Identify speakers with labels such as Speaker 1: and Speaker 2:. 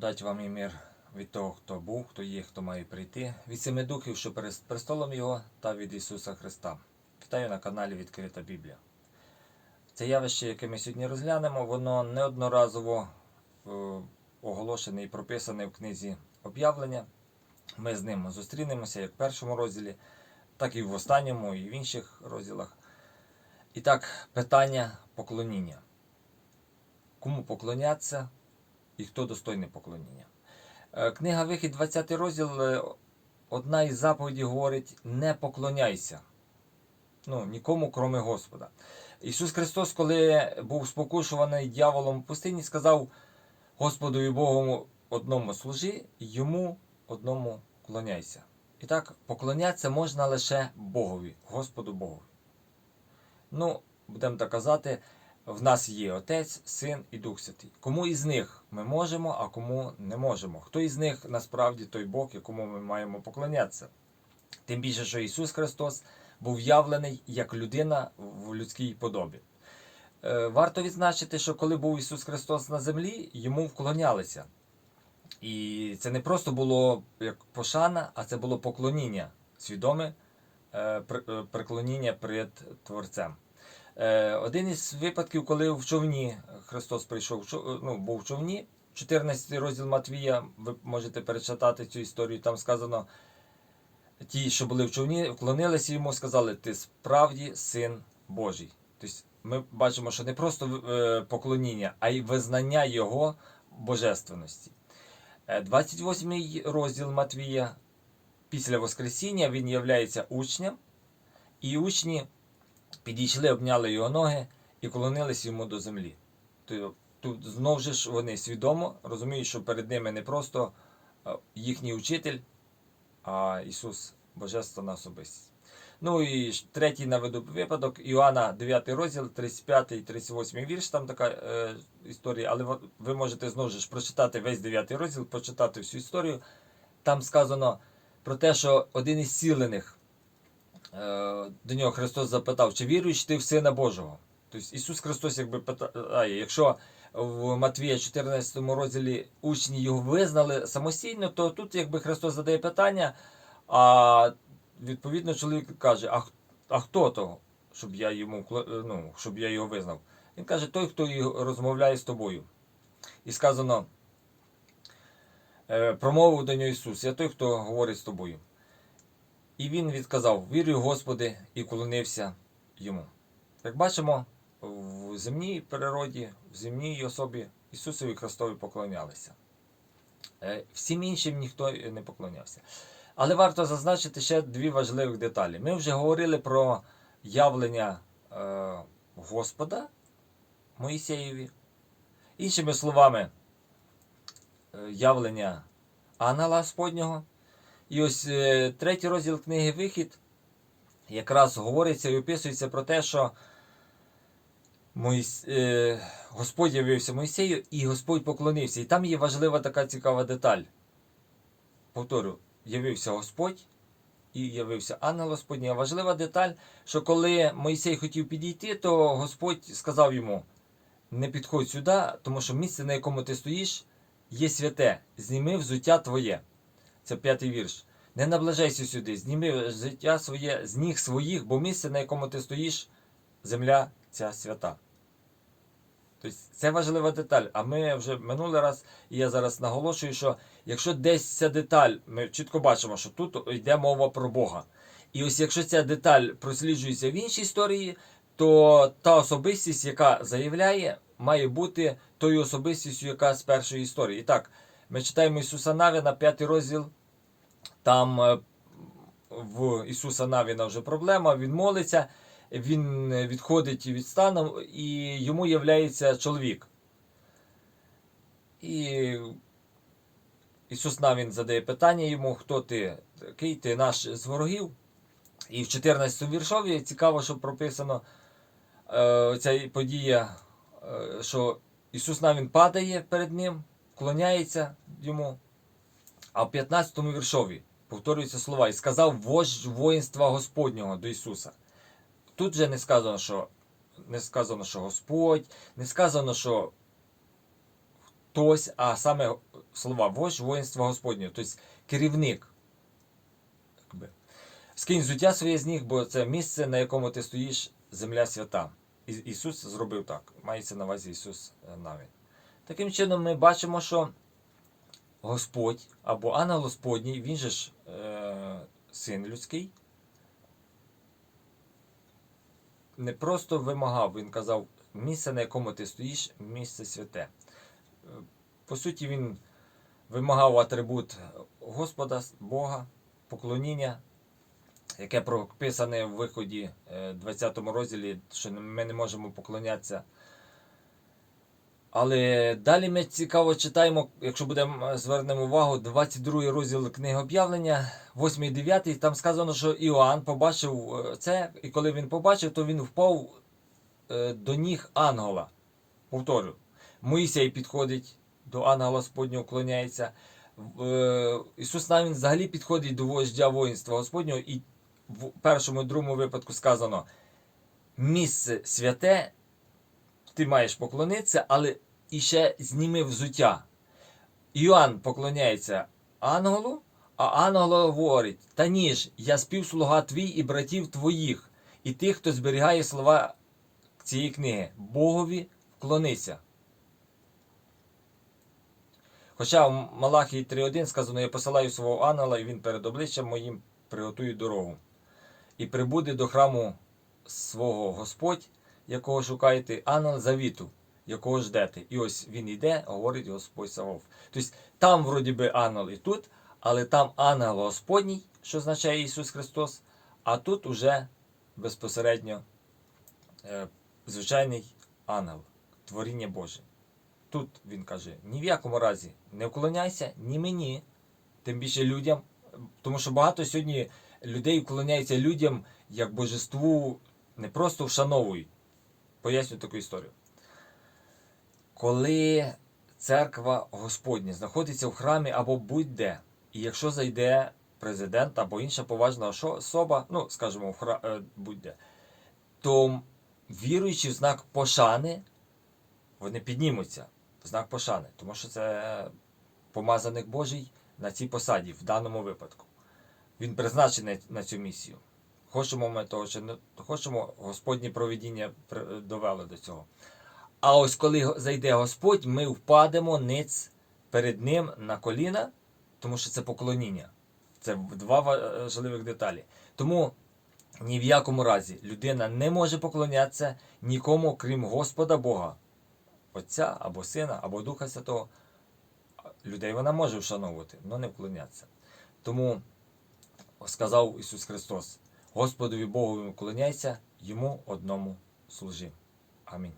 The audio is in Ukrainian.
Speaker 1: Благодать вам і мир від того, хто був, хто є, хто має прийти, від семи духів, що перед престолом Його, та від Ісуса Христа. Вітаю на каналі Відкрита Біблія. Це явище, яке ми сьогодні розглянемо, воно неодноразово е, оголошене і прописане в книзі об'явлення. Ми з ним зустрінемося як в першому розділі, так і в останньому, і в інших розділах. І так, питання поклоніння. Кому поклонятися і хто достойний поклоніння? Е, Книга Вихід, 20 розділ, е, одна із заповідей говорить: не поклоняйся. Ну, нікому, кроме Господа. Ісус Христос, коли був спокушуваний дьяволом в пустині, сказав Господу і Богу одному служи, йому одному клоняйся. І так, поклонятися можна лише Богові, Господу Богові. Ну, будемо так казати, в нас є Отець, Син і Дух Святий. Кому із них ми можемо, а кому не можемо. Хто із них насправді той Бог, якому ми маємо поклонятися? Тим більше, що Ісус Христос був явлений як людина в людській подобі. Е, Варто відзначити, що коли був Ісус Христос на землі, йому вклонялися. І це не просто було як пошана, а це було поклоніння, свідоме е, преклоніння перед Творцем. Е, Один із випадків, коли в човні Христос прийшов, ну, був в човні, 14 розділ Матвія, ви можете перечитати цю історію, там сказано, ті, що були в човні, вклонилися йому, сказали, ти справді син Божий. Тобто ми бачимо, що не просто е, поклоніння, а й визнання Його божественності. Е, 28 розділ Матвія. Після Воскресіння він являється учнем, і учні підійшли, обняли його ноги і клонились йому до землі. Тут знову ж вони свідомо розуміють, що перед ними не просто е, їхній учитель, а Ісус Божество на особистість. Ну і третій наведу випадок Іоанна 9 розділ, 35 38 вірш, там така е, історія, але ви- можете знову ж прочитати весь 9 розділ, почитати всю історію. Там сказано про те, що один із сілених е, до нього Христос запитав, чи віруєш ти в Сина Божого? Тобто Ісус Христос якби питає, якщо в Матвія 14 розділі учні його визнали самостійно, то тут якби Христос задає питання, а відповідно чоловік каже, а, а хто того, щоб я йому ну, щоб я його визнав? Він каже, той, хто розмовляє з тобою. І сказано, е, промовив до нього Ісус, я той, хто говорить з тобою. І він відказав: Вірую, Господи, і вклонився йому. Як бачимо, в земній природі, в земній особі Ісусові Христові поклонялися. Е, Всім іншим ніхто не поклонявся. Але варто зазначити ще дві важливих деталі. Ми вже говорили про явлення е, Господа Моїсеєві. Іншими словами, е, явлення ангела Господнього. І ось е, третій розділ книги Вихід якраз говориться і описується про те, що е, Господь явився Мойсею і Господь поклонився. І там є важлива така цікава деталь. Повторю, явився Господь і явився ангел Господній. А важлива деталь, що коли Мойсей хотів підійти, то Господь сказав йому: не підходь сюди, тому що місце, на якому ти стоїш, є святе. Зніми взуття твоє. Це п'ятий вірш. Не наближайся сюди, зніми взуття своє з ніг своїх, бо місце, на якому ти стоїш, земля ця свята. Тобто це важлива деталь. А ми вже минулий раз, і я зараз наголошую, що якщо десь ця деталь, ми чітко бачимо, що тут йде мова про Бога. І ось якщо ця деталь просліджується в іншій історії, то та особистість, яка заявляє, має бути тою особистістю, яка з першої історії. І так, ми читаємо Ісуса Навіна, п'ятий розділ. Там е, в Ісуса Навіна вже проблема, він молиться, він відходить від стану, і йому являється чоловік. І Ісус Навін задає питання йому, хто ти такий, ти наш з ворогів. І в 14 віршові цікаво, що прописано е, ця подія, е, що Ісус Навін падає перед ним, вклоняється йому. А в 15 віршові повторюються слова, і сказав вождь воїнства Господнього до Ісуса. Тут вже не сказано, що не сказано, що Господь, не сказано, що хтось, а саме слова вождь воїнства Господнього, тобто керівник. Скинь взуття своє з ніг, бо це місце, на якому ти стоїш, земля свята. І- Ісус зробив так. Мається на увазі Ісус е, навіть. Таким чином, ми бачимо, що Господь або ангел Господній, він же ж е, син людський, не просто вимагав, він казав, місце, на якому ти стоїш, місце святе. Е, По суті, він вимагав атрибут Господа, Бога, поклоніння, яке прописане в виході е, 20 розділі, що ми не можемо поклонятися. Але далі ми цікаво читаємо, якщо будемо звернемо увагу, 22 розділ книги об'явлення, 8 і 9, там сказано, що Іоанн побачив е, це, і коли він побачив, то він впав е, до ніг ангела. Повторю, Моїсей підходить до ангела Господнього, вклоняється. В- е, Ісус навіть взагалі підходить до вождя воїнства Господнього, і в першому другому випадку сказано: місце святе, ти маєш поклонитися, але і ще зніми взуття. Іоанн поклоняється ангелу, а ангел говорить: Та ніж, я співслуга твій і братів твоїх, і тих, хто зберігає слова цієї книги. Богові вклонися. Хоча в Малахії 3.1 сказано, я посилаю свого ангела, і він перед обличчям моїм приготує дорогу. І прибуде до храму свого Господь, якого шукаєте, ангел завіту, якого ждете. І ось він йде, говорить Господь Савов. Тобто там, вроді би, ангел і тут, але там ангел Господній, що означає Ісус Христос, а тут уже безпосередньо е, звичайний ангел, творіння Боже. Тут він каже: ні в якому разі не вклоняйся ні мені, тим більше людям. Тому що багато сьогодні людей вклоняються людям як божеству, не просто вшановують. Поясню таку історію. Коли церква Господня знаходиться в храмі або будь-де, і якщо зайде президент або інша поважна особа, ну, скажімо, в хра... е, будь-де, то віруючи в знак пошани, вони піднімуться в знак пошани, тому що це помазаник Божий на цій посаді в даному випадку. Він призначений на цю місію. Хочемо ми того чи не хочемо, Господнє провідіння довело до цього. А ось коли зайде Господь, ми впадемо ниць перед Ним на коліна, тому що це поклоніння. Це два важливих деталі. Тому ні в якому разі людина не може поклонятися нікому, крім Господа Бога, Отця або Сина, або Духа Святого. Людей вона може вшановувати, але не вклонятися. Тому сказав Ісус Христос: Господові Богові вклоняйся, йому одному служи. Амінь.